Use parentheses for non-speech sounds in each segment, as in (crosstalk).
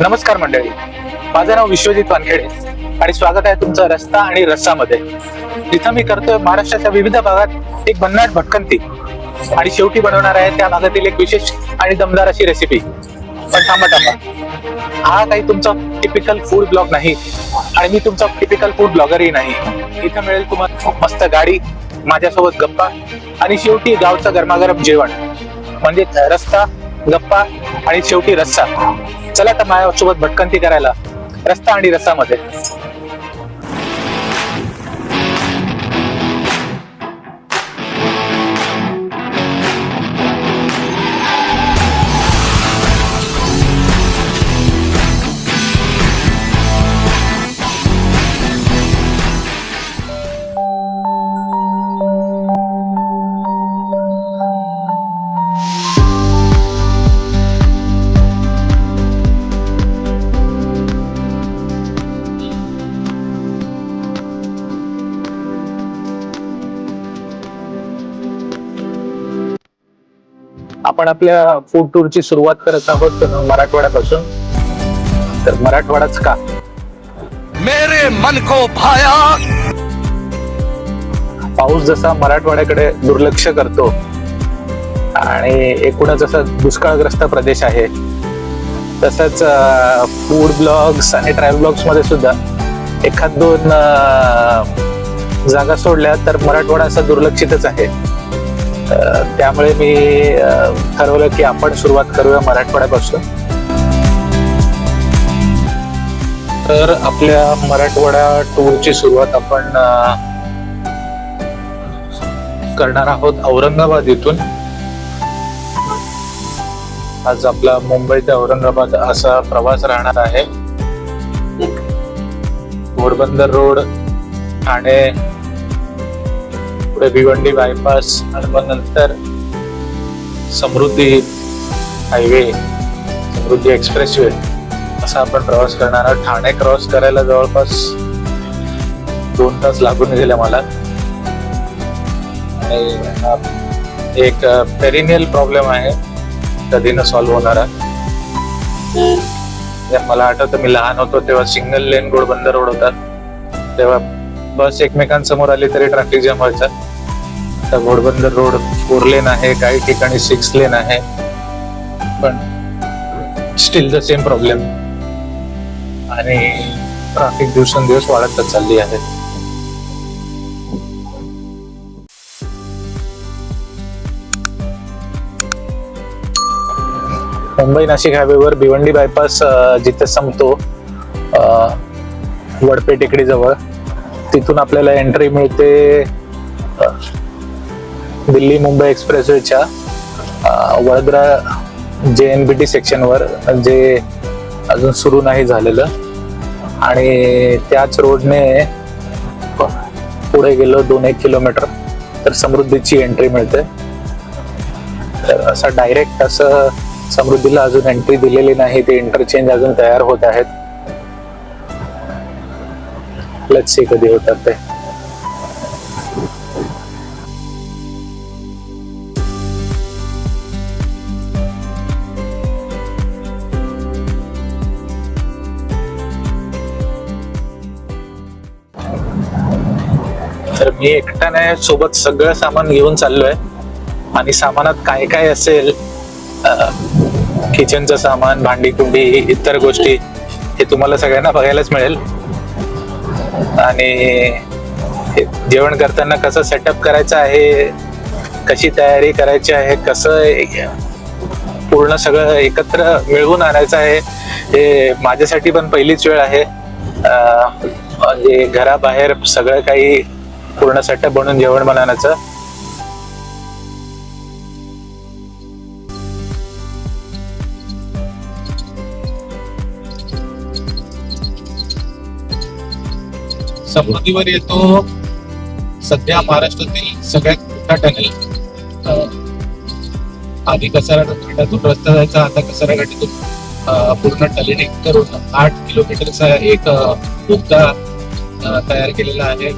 नमस्कार मंडळी. माझं नाव विश्वजित वानखेडे आणि स्वागत आहे तुमचं रस्ता आणि रस्सामध्ये जिथं मी करतोय महाराष्ट्राच्या विविध भागात एक भन्नाट भटकंती. आणि शेवटी बनवणार आहे त्या भागातील एक विशेष आणि दमदार अशी रेसिपी पण थांबा थांबा. हा काही तुमचा टिपिकल फूड ब्लॉग नाही आणि मी तुमचा टिपिकल फूड ब्लॉगरही नाही. इथं मिळेल तुम्हाला मस्त गाडी माझ्यासोबत गप्पा आणि शेवटी गावचं गरमागरम जेवण. म्हणजे रस्ता गप्पा आणि शेवटी रस्सा. चला तर माझ्यासोबत भटकंती करायला. रस्ता आणि रस्तामध्ये आपण आपल्या फूड टूरची सुरुवात करत आहोत मराठवाड्यापासून. तर मराठवाडाच का? मेरे मन को भाया. पाऊस जसा मराठवाड्याकडे दुर्लक्ष करतो आणि एकूणच असा दुष्काळग्रस्त प्रदेश आहे तसंच फूड ब्लॉग्स आणि ट्रॅव्हल ब्लॉग्समध्ये सुद्धा एखाद दोन जागा सोडल्या तर मराठवाडा असा दुर्लक्षितच आहे. त्यामुळे मी ठरवलं की आपण सुरुवात करूया मराठवाड्यापासून तर आपल्या मराठवाडा टूरची सुरुवात आपण करणार आहोत औरंगाबाद इथून. आज आपला मुंबई ते औरंगाबाद असा प्रवास राहणार आहे. घोडबंदर रोड ठाणे पुढे भिवंडी बायपास आणि मग नंतर समृद्धी हायवे समृद्धी एक्सप्रेसवे असा आपण प्रवास करणार आहोत. ठाणे क्रॉस करायला जवळपास दोन तास लागून गेले मला. आणि एक पेरिनियल प्रॉब्लेम आहे. कधी न सॉल्व्ह होणारा मला आठवतं मी लहान होतो तेव्हा सिंगल लेन घोडबंदर रोड होता. तेव्हा बस एकमेकांसमोर आली तरी ट्रॅफिक जाम व्हायचा. आता घोडबंदर रोड फोर लेन आहे काही ठिकाणी सिक्स लेन आहे. पण स्टील द सेम प्रॉब्लेम आणि ट्रॅफिक दिवसेंदिवस वाढतच चालली आहे. मुंबई नाशिक हायवेवर भिवंडी बायपास जिथे संपतो वडपे टेकडी जवळ. तिथून आपल्याला एंट्री मिळते दिल्ली मुंबई एक्सप्रेसवेच्या अं, वडोदरा जे एन बी टी सेक्शनवर जे अजून सुरू नाही झालेलं. आणि त्याच रोडने पुढे गेलो दोन एक किलोमीटर तर समृद्धीची एंट्री मिळते. तर असं डायरेक्ट असं समृद्धीला अजून एंट्री दिलेली नाही ते इंटरचेंज अजून तयार होत आहेत. लेट्स सी कधी होतात ते. तर मी एकट्याने सोबत सगळं सामान घेऊन चाललोय. आणि सामानात काय काय असेल किचनचं सामान भांडी कुंडी इतर गोष्टी हे तुम्हाला सगळ्यांना बघायलाच मिळेल. आणि हे जेवण करताना कसं सेटअप करायचं आहे कशी तयारी करायची आहे कसं पूर्ण सगळं एकत्र मिळवून आणायचं आहे हे माझ्यासाठी पण पहिलीच वेळ आहे. म्हणजे घराबाहेर सगळं काही पूर्ण सेटअप बनवून जेवण बनवण्याचं. समृद्धीवर येतो. सध्या महाराष्ट्रातील सगळ्यात मोठा टनेल आधी कसारा घाटातून रस्ता जायचा आता कसारा घाटातून पूर्ण टलेनिंग करून आठ किलोमीटरचा एक अं, बोगदा तयार केलेला आहे.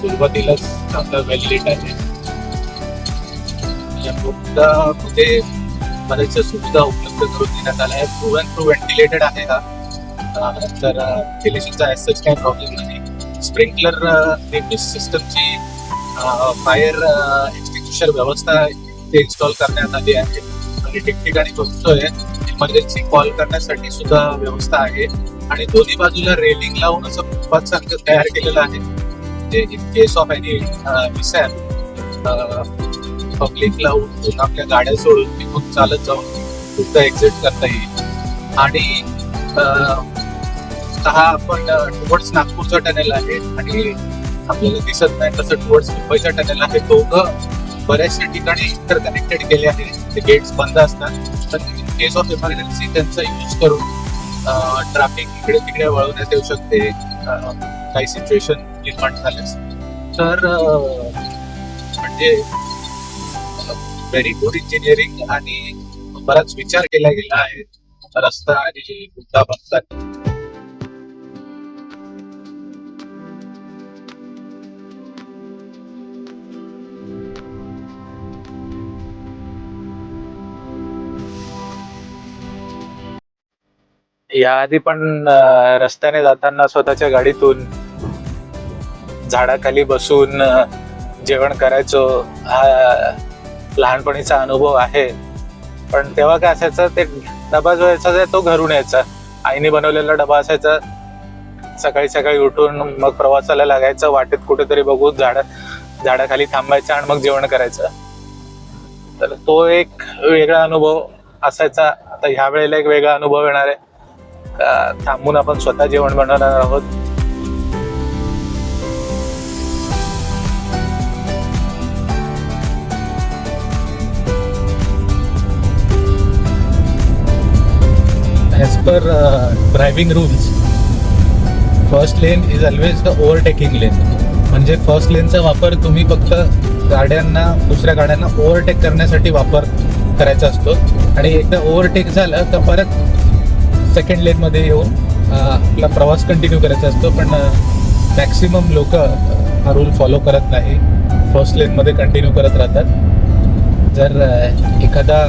सुरुवातीलाच चांगला वेल आहे. या बोगदामध्ये बऱ्याचशा सुविधा उपलब्ध करून देण्यात आल्या आहेत. प्रूव्ह अँड प्रू व्हेंटिलेटेड आहे हा. तर केलेशीचा ॲज काही प्रॉब्लेम नाही. स्प्रिंकलर सिस्टमची फायर एक्सटिंग्विशर व्यवस्था ते इन्स्टॉल करण्यात आली आहे. आणि ठिकठिकाणी बघतोय इमर्जन्सी कॉल करण्यासाठी सुद्धा व्यवस्था आहे. आणि दोन्ही बाजूला रेलिंग लावून असं पथ तयार केलेलं आहे. जे in case of any mishap public लावून आपल्या गाड्या सोडून तिथून चालत जाऊन सुद्धा एक्झिट करता येईल. आणि हा आपण टुवर्ड्स नागपूरचा टनेल आहे आणि आपल्याला दिसत नाही तसं टुवर्ड्स मुंबईचा टनेल आहे. दोघं बऱ्याचशा ठिकाणी इंटर कनेक्टेड केले आहे. ते गेट्स बंद असतात. तर इन केस ऑफ इमर्जन्सी त्यांचा यूज करून ट्रॅफिक इकडे तिकडे वळवण्यात येऊ शकते. काही सिच्युएशन निर्माण झाल्यास तर म्हणजे व्हेरी गुड इंजिनिअरिंग आणि बराच विचार केला गेला आहे. रस्ता आणि मुद्दा बघतात याआधी पण अं, रस्त्याने जाताना स्वतःच्या गाडीतून झाडाखाली बसून अं, जेवण करायचो हा लहानपणीचा अनुभव आहे. पण तेव्हा काय असायचं ते डबा जो यायचा तो घरून यायचा. आईने बनवलेला डबा असायचा. सकाळी सकाळी उठून मग प्रवासाला लागायचं वाटेत कुठेतरी बघून झाड झाडाखाली थांबायचं आणि मग जेवण करायचं. तर तो एक वेगळा अनुभव असायचा. आता ह्या वेळेला एक वेगळा अनुभव येणार आहे. थांबून आपण स्वतः जेवण बनवणार आहोत. As per driving rules first lane is always the overtaking lane म्हणजे फर्स्ट लेनचा वापर तुम्ही फक्त गाड्यांना दुसऱ्या गाड्यांना ओव्हरटेक करण्यासाठी वापर करायचा असतो. आणि एकदा ओव्हरटेक झालं तर परत सेकंड लेनमध्ये येऊन आपला प्रवास कंटिन्यू करायचा असतो. पण मॅक्सिमम लोक हा रूल फॉलो करत नाही. फर्स्ट लेनमध्ये कंटिन्यू करत राहतात. जर एखादा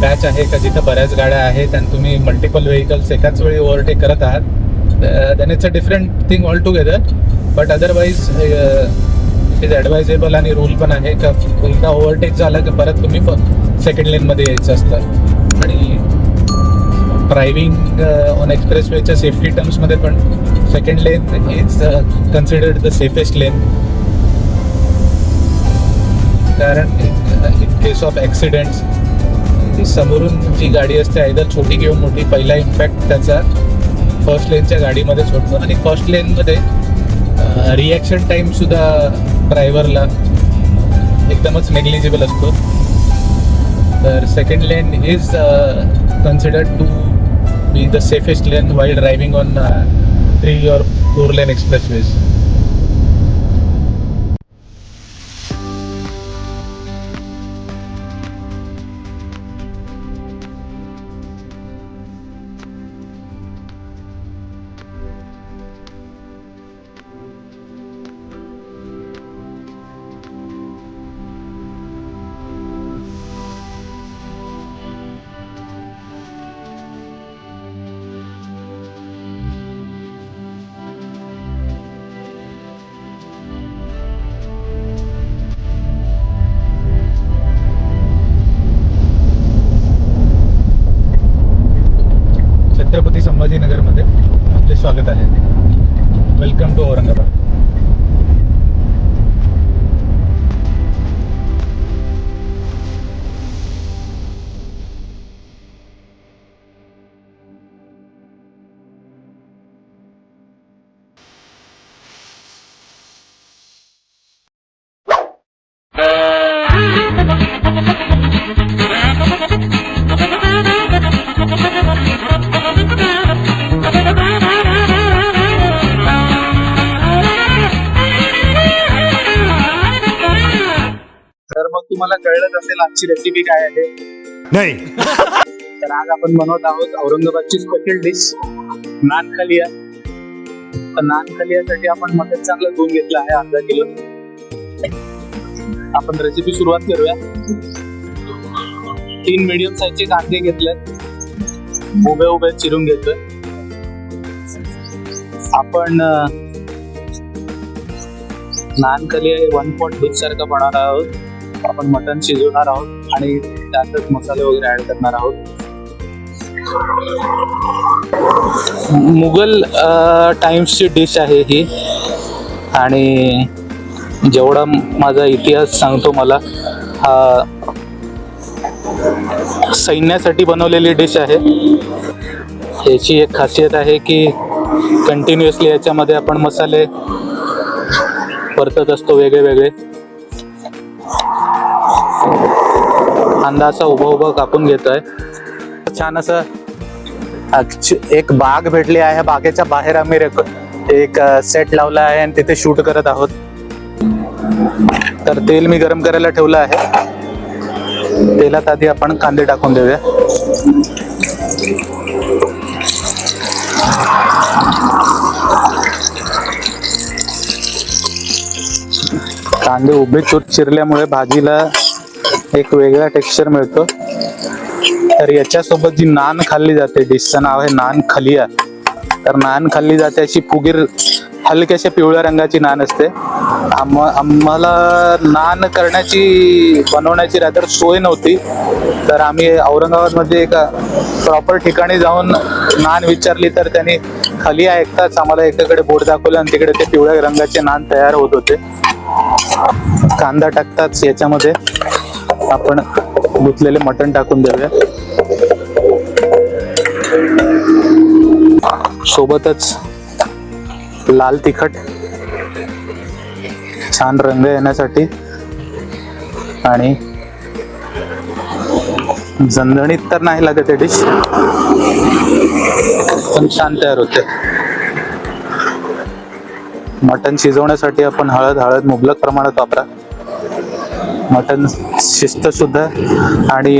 बॅच आहे का जिथं बऱ्याच गाड्या आहेत आणि तुम्ही मल्टिपल व्हेकल्स एकाच वेळी ओव्हरटेक करत आहात then it's a different thing all together but otherwise it is advisable आणि रूल पण आहे का एकदा ओव्हरटेक झाला की परत तुम्ही सेकंड लेनमध्ये यायचं असतं. ड्रायव्हिंग ऑन एक्सप्रेसवेच्या सेफ्टी टर्म्समध्ये पण second lane is considered the safest lane कारण इन केस ऑफ ॲक्सिडेंट्स समोरून जी गाडी असते आयदर छोटी किंवा मोठी पहिला इम्पॅक्ट त्याचा फर्स्ट लेनच्या गाडीमध्येच होतो आणि फर्स्ट लेनमध्ये रिॲक्शन टाईमसुद्धा ड्रायव्हरला एकदमच नेग्लिजिबल असतो. तर second lane is considered to be the safest lane while driving on uh, three or four lane expressways. असेल आजची रेसिपी काय आहे? नहीं. (laughs) तर आज आपण बनवत आहोत औरंगाबादची स्पेशल डिश नान खलिया तर नान खलियासाठी आपण मटन चांगलं धुवून घेतलं आहे अर्धा किलो. आपण रेसिपी सुरुवात करूया. तीन मीडियम साईजचे कांदे घेतले. उभे उभे चिरून घेतोय. आपण नान कली वन पॉट डिश सारखं बनवणार आहोत. आपण मटन शिजवणार आहोत आणि त्यातच मसाले वगैरे ऍड करणार आहोत. मुघल टाइम्सची डिश आहे ही. आणि जेवढा माझा इतिहास सांगतो मला हा सैन्यासाठी बनवलेली डिश आहे. याची एक खासियत आहे की कंटिन्युअसली याच्यामध्ये आपण मसाले परतत असतो वेगळे वेगळे. कांदा असा उभा उभा कापून घेतोय. छान असं एक बाग भेटली आहे. बागेच्या बाहेर आम्ही एक सेट लावला आहे आणि तिथे शूट करत आहोत. तर तेल मी गरम करायला ठेवलं आहे. तेलात आधी आपण कांदे टाकून देऊया. कांदे उभे चूर चिरल्यामुळे भाजीला एक वेगळा टेक्स्चर मिळतो. तर याच्यासोबत जी नान खाल्ली जाते डिशचं नाव आहे नान खलिया. तर नान खाल्ली जाते अशी फुगीर हलक्याशा पिवळ्या रंगाची नान असते. आम आम्हाला नान करण्याची बनवण्याची रात्र सोय नव्हती. तर आम्ही औरंगाबादमध्ये एका प्रॉपर ठिकाणी जाऊन नान विचारली तर त्यांनी खाली ऐकताच आम्हाला एकाकडे बोट दाखवलं आणि तिकडे ते पिवळ्या रंगाचे नान तयार होत होते. कांदा टाकताच याच्यामध्ये. आपण गुतलेले मटण टाकून देऊया. सोबतच लाल तिखट छान रंग येण्यासाठी आणि झणझणीत तर नाही लागत डिश पण छान तयार होते. मटण शिजवण्यासाठी आपण हळद हळद मुबलक प्रमाणात वापरा. मटण शिस्त सुद्धा आणि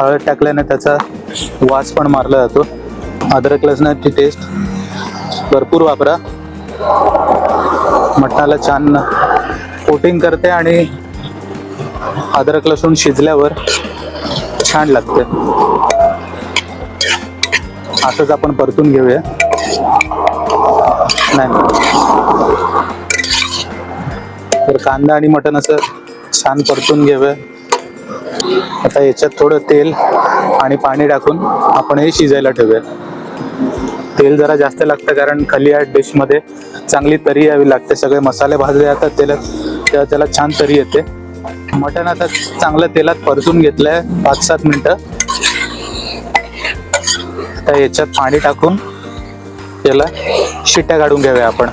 हळद टाकल्याने त्याचा वास पण मारला जातो. अद्रक लसणाची टेस्ट भरपूर वापरा. मटणाला छान कोटिंग करते आणि अद्रक लसूण शिजल्यावर छान लागते. असंच आपण परतून घेऊया. नाही. तर कांदा आणि मटण असं छान परतून घेऊया. आता याच्यात थोडं तेल आणि पाणी टाकून आपण हे शिजायला ठेवूया तेल जरा जास्त लागतं कारण खाली या डिशमध्ये चांगली तरी यावी लागते. सगळे मसाले भाजले जातात तेलात तेव्हा त्याला छान तरी येते. मटण आता चांगलं तेलात परतून घेतलंय पाच सात मिनटं. तर याच्यात पाणी टाकून याला शिट्ट्या काढून घ्याव्या आपण.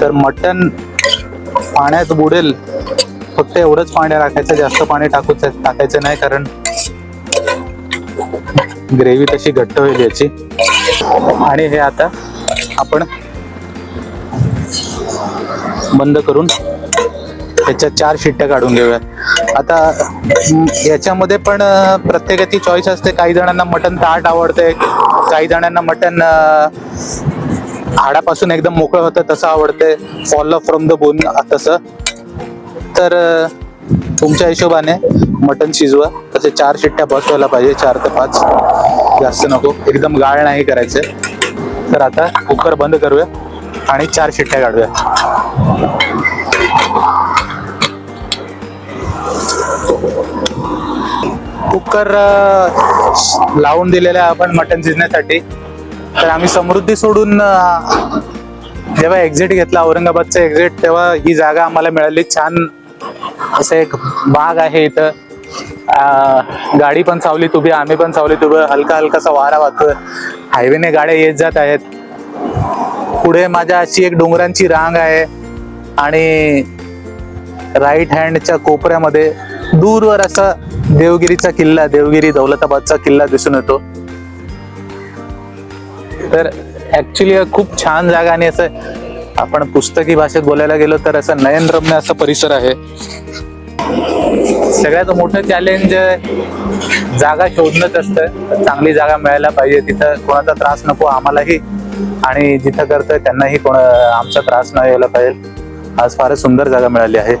तर मटण पाण्यात बुडेल फक्त एवढंच पाणी टाकायचं जास्त पाणी टाकू टाकायचं नाही कारण ग्रेव्ही तशी घट्ट होईल याची. आणि हे आता आपण बंद करून त्याच्या चार शिट्ट्या काढून घेऊया. आता याच्यामध्ये पण प्रत्येकाची चॉईस असते. काही जणांना मटन ताट आवडते काही जणांना मटन हाडापासून एकदम मोकळं होतं तसं आवडते फॉलो फ्रॉम द बोन तसं. तर तुमच्या हिशोबाने मटन शिजवा. तसे चार शिट्ट्या बसवायला पाहिजे. चार ते पाच. जास्त नको. एकदम गाळ नाही करायचे. तर आता कुकर बंद करूया आणि चार शिट्ट्या काढूया. कुकर लावून दिलेल्या आहे आपण मटन शिजण्यासाठी. तर आम्ही समृद्धी सोडून जेव्हा एक्झिट घेतला औरंगाबादचा एक्झिट तेव्हा ही जागा आम्हाला मिळाली. छान असं एक बाग आहे इथं. गाडी पण सावलीत उभी आम्ही पण सावलीत उभं हलका हलकासा वारा वाहतोय. हायवेने गाड्या येत जात आहेत. पुढे माझ्या अशी एक डोंगरांची रांग आहे आणि राईट हँडच्या कोपऱ्यामध्ये दूरवर असा देवगिरीचा किल्ला देवगिरी दौलताबादचा किल्ला दिसून येतो. तर ऍक्च्युली खूप छान जागा आणि असं आपण पुस्तकी भाषेत बोलायला गेलो तर असं नयनरम्य असा परिसर आहे. सगळ्यात मोठं चॅलेंज जागा शोधणंच असतं. चांगली जागा मिळायला पाहिजे. तिथं कोणाचा त्रास नको आम्हालाही. आणि जिथं करतोय त्यांनाही कोण आमचा त्रास नाही यायला पाहिजे. आज फारच सुंदर जागा मिळाली आहे.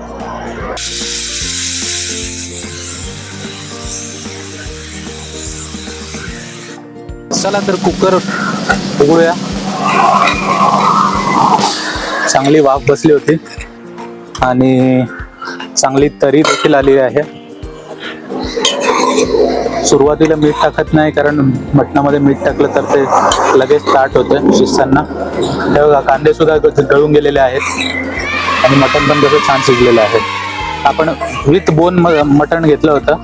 चला तर कुकर उघडूया. चांगली वाफ बसली होती. आणि चांगली तरी देखील आली आहे. सुरुवातीला मीठ टाकत नाही कारण मटणामध्ये मीठ टाकलं तर ते लगेच स्टार्ट होतं शिस्तांना. हे बघा कांदे सुद्धा गळून गेलेले आहेत. आणि मटण पण कसं छान शिजलेलं आहे. आपण विथ बोन मटण घेतलं होतं.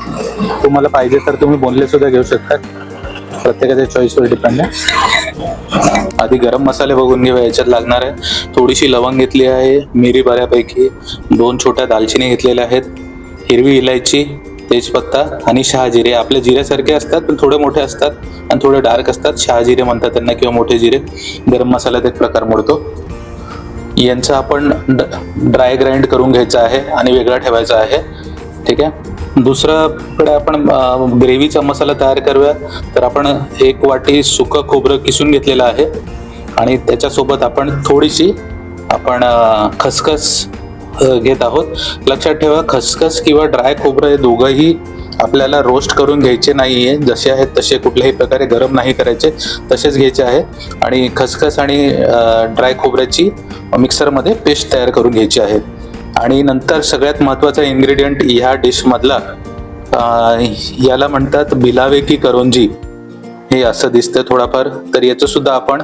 तुम्हाला पाहिजे तर तुम्ही बोनले सुद्धा घेऊ शकता. प्रत्येकाच्या चॉईसवर डिपेंड आहे. आधी गरम मसाले बघून घेऊया याच्यात लागणार आहे. थोडीशी लवंग घेतली आहे मिरी बऱ्यापैकी. दोन छोट्या दालचिनी घेतलेल्या आहेत. हिरवी इलायची तेजपत्ता आणि शहाजिरे आपल्या जिऱ्यासारखे असतात पण थोडे मोठे असतात आणि थोडे डार्क असतात. शहाजिरे म्हणतात त्यांना किंवा मोठे जिरे. गरम मसाल्यात एक प्रकार मोडतो. यांचं आपण ड्राय ग्राइंड करून घ्यायचं आहे आणि वेगळा ठेवायचा आहे. ठीक आहे? दुसऱ्याकडे आपण ग्रेव्हीचा मसाला तयार करूया. तर आपण एक वाटी सुकं खोबरं किसून घेतलेलं आहे. आणि त्याच्यासोबत आपण थोडीशी आपण खसखस घेत आहोत. लक्षात ठेवा खसखस किंवा ड्राय खोबरं हे दोघंही आपल्याला रोस्ट करून घ्यायचे नाही आहे जसे आहेत तसे कुठल्याही प्रकारे गरम नाही करायचे. तसेच घ्यायचे आहे. आणि खसखस आणि ड्राय खोबऱ्याची मिक्सरमध्ये पेस्ट तयार करून घ्यायची आहे. आणि नंतर सगळ्यात महत्त्वाचा इन्ग्रेडियंट ह्या डिशमधला मधला याला म्हणतात बिलावे की करंजी. हे असं दिसतं थोडाफार. तर याचं सुद्धा आपण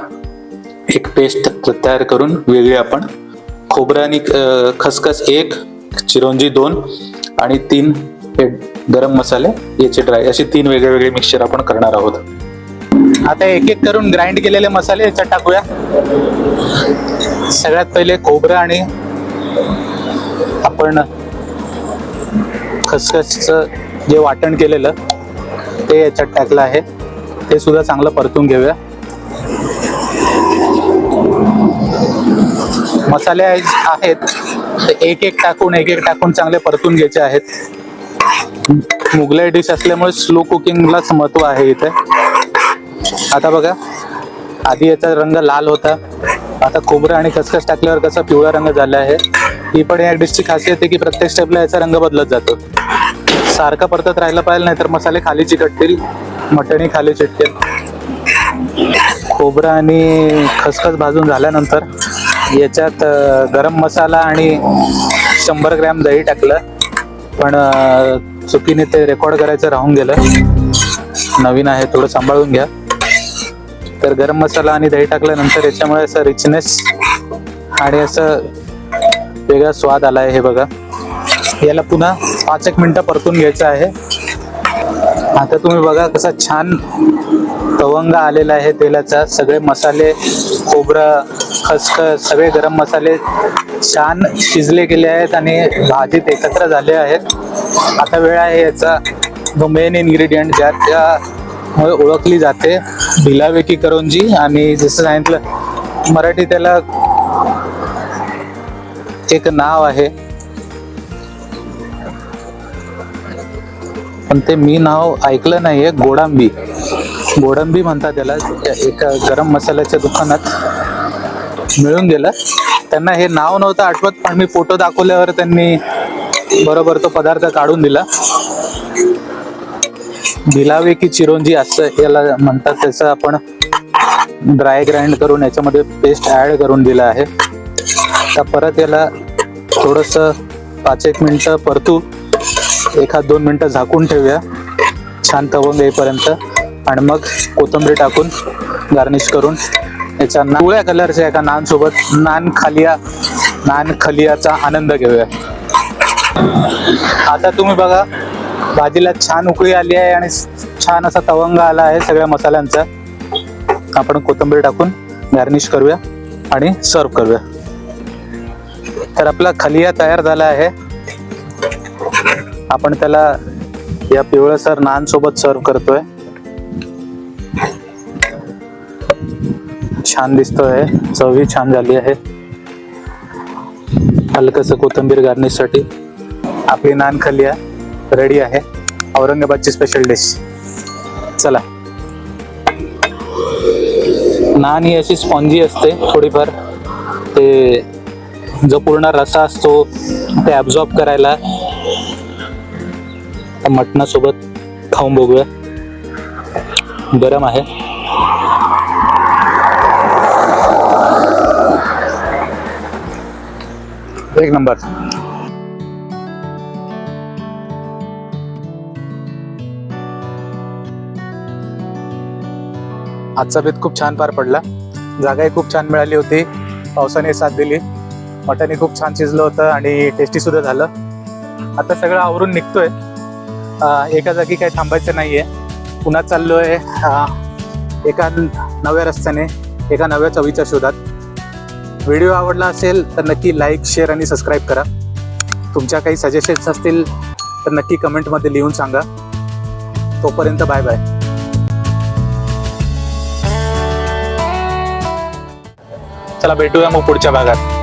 एक पेस्ट तयार करून वेगळी आपण खोबरं आणि खसखस एक चिरोंजी दोन आणि तीन हे गरम मसाले याचे ड्राय असे तीन वेगळे वेगळे मिक्सचर आपण करणार आहोत. आता एक एक करून ग्राइंड केलेले मसाले याच्यात टाकूया. सगळ्यात पहिले खोबरं आणि आपण खसखसचं जे वाटण केलेलं ते याच्यात टाकलं आहे. ते सुद्धा चांगलं परतून घेऊया. मसाले आहेत ते एक एक टाकून एक एक टाकून चांगले परतून घ्यायचे आहेत. मुघलाई डिश असल्यामुळे स्लो कुकिंगलाच महत्त्व आहे इथे. आता बघा आधी याचा रंग लाल होता. आता खोबरं आणि खसखस टाकल्यावर कसा पिवळा रंग झाला आहे. ही पण या डिशची खासियत आहे की प्रत्येक स्टेपला याचा रंग बदलत जातो. सारखा परतत राहिला पाहिजे नाही तर मसाले खाली चिकटतील मटणी खाली चिटतील खोबरं आणि खसखस भाजून झाल्यानंतर याच्यात गरम मसाला आणि शंभर ग्रॅम दही टाकलं. पण चुकीने ते रेकॉर्ड करायचं राहून गेलं. नवीन आहे थोडं सांभाळून घ्या. तर गरम मसाला आणि दही टाकल्यानंतर याच्यामुळे असं रिचनेस आणि असं वेगळा स्वाद आला आहे हे बघा. याला पुन्हा पाच एक मिनटं परतून घ्यायचं आहे. आता तुम्ही बघा कसा छान तवंग आलेला आहे तेलाचा. सगळे मसाले खोबरं खसखस सगळे गरम मसाले छान शिजले गेले आहेत आणि भाजीत एकत्र झाले आहेत. आता वेळ आहे याचा. जो मेन इन्ग्रेडियंट ज्या त्यामुळे ओळखली जाते. भिलावेकी करंजी आणि जसं सांगितलं मराठी त्याला एक नाव आहे. पण ते मी नाव ऐकलं नाहीये गोडांबी. गोडंबी म्हणतात त्याला. एका गरम मसाल्याच्या दुकानात मिळून गेलं. त्यांना हे नाव नव्हतं आठवत पण मी फोटो दाखवल्यावर त्यांनी बरोबर तो पदार्थ काढून दिला. भिलावे की चिरोंजी असं याला म्हणतात. त्याचं आपण ड्राय ग्राइंड करून याच्यामध्ये पेस्ट ऍड करून दिलं आहे. तर परत याला थोडस पाच एक मिनिटं परतू. एखाद दोन मिनिटं झाकून ठेवूया. छान तवंग येईपर्यंत. आणि मग कोथिंबीर टाकून गार्निश करून याच्या पिवळ्या कलरच्या एका नान सोबत नान खालिया नान खलियाचा आनंद घेऊया. आता तुम्ही बघा भाजीला छान उकळी आली आहे आणि छान असा तवंग आला आहे सगळ्या मसाल्यांचा. आपण कोथिंबीर टाकून गार्निश करूया आणि सर्व करूया. तर आपला खलिया तयार झाला आहे. आपण त्याला या पिवळसर नान सोबत सर्व करतोय. छान दिसतोय. चवही छान झाली आहे. हलकस कोथिंबीर गार्निशसाठी. आपली नान खलिया रेडी आहे. औरंगाबादची स्पेशल डिश चला. नान ही अशी स्पॉन्जी असते. थोडीफार ते जो पूर्ण रसा असतो ते ॲब्झॉर्ब करायला मटणासोबत खाऊन बघूया. गरम आहे. एक नंबर. आजचा बेत खूप छान पार पडला. जागाही खूप छान मिळाली होती. पावसाने साथ दिली. मटणही खूप छान शिजलं होतं आणि टेस्टी सुद्धा झालं. आता सगळं आवरून निघतोय. एका जागी काही थांबायचं नाहीये. पुन्हा चाललोय एका नव्या रस्त्याने एका नव्या चवीच्या शोधात. व्हिडिओ आवडला असेल तर नक्की लाईक शेअर आणि सबस्क्राईब करा. तुमच्या काही सजेशन्स असतील तर नक्की कमेंटमध्ये लिहून सांगा. तोपर्यंत बाय बाय चला भेटूया मग पुढच्या भागात.